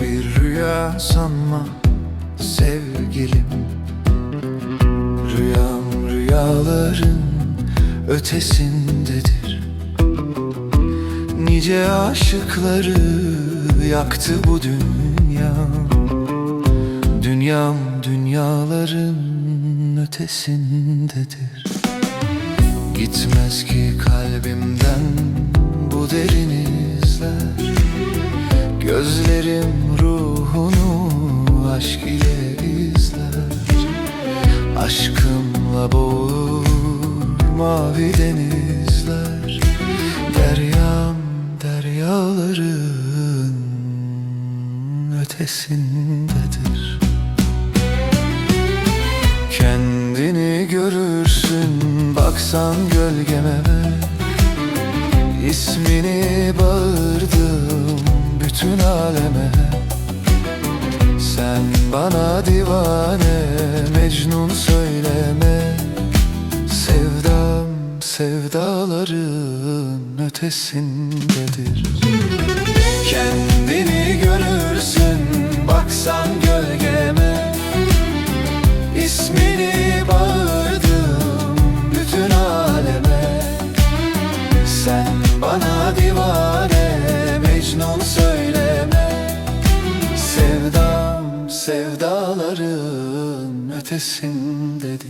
bir rüya sanma sevgilim. Rüyam rüyaların ötesindedir. Nice aşıkları yaktı bu dünya. Dünyam dünyaların ötesindedir. Gitmez ki kalbimden aşk ile izler. Aşkımla boğur mavi denizler. Deryam deryaların ötesindedir. Kendini görürsün baksan gölgeme İsmini bağırdım bütün aleme Sen bana divane Mecnun söyleme. Sevdam sevdaların ötesindedir. Kendini görürsün sevdaların ötesindedir.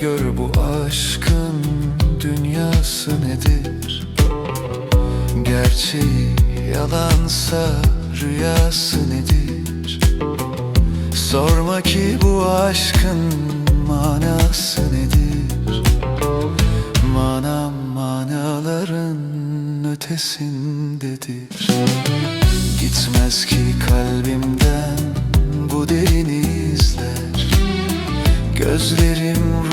Gör bu aşkın dünyası nedir? Gerçeği yalansa rüyası nedir? Sorma ki bu aşkın manası nedir? Manam manaların ötesindedir. Gitmez ki kalbimden bu derin izler. Gözlerim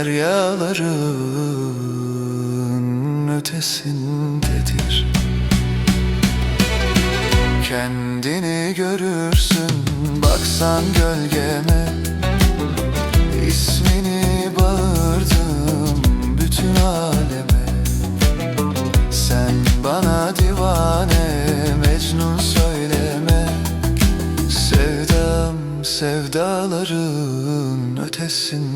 deryaların ötesindedir. Kendini görürsün baksan gölgeme. İsmini bağırdım bütün aleme. Sen bana divane Mecnun söyleme. Sevdam sevdaların ötesindedir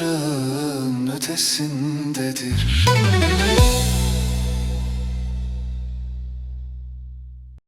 Sevdaların ötesindedir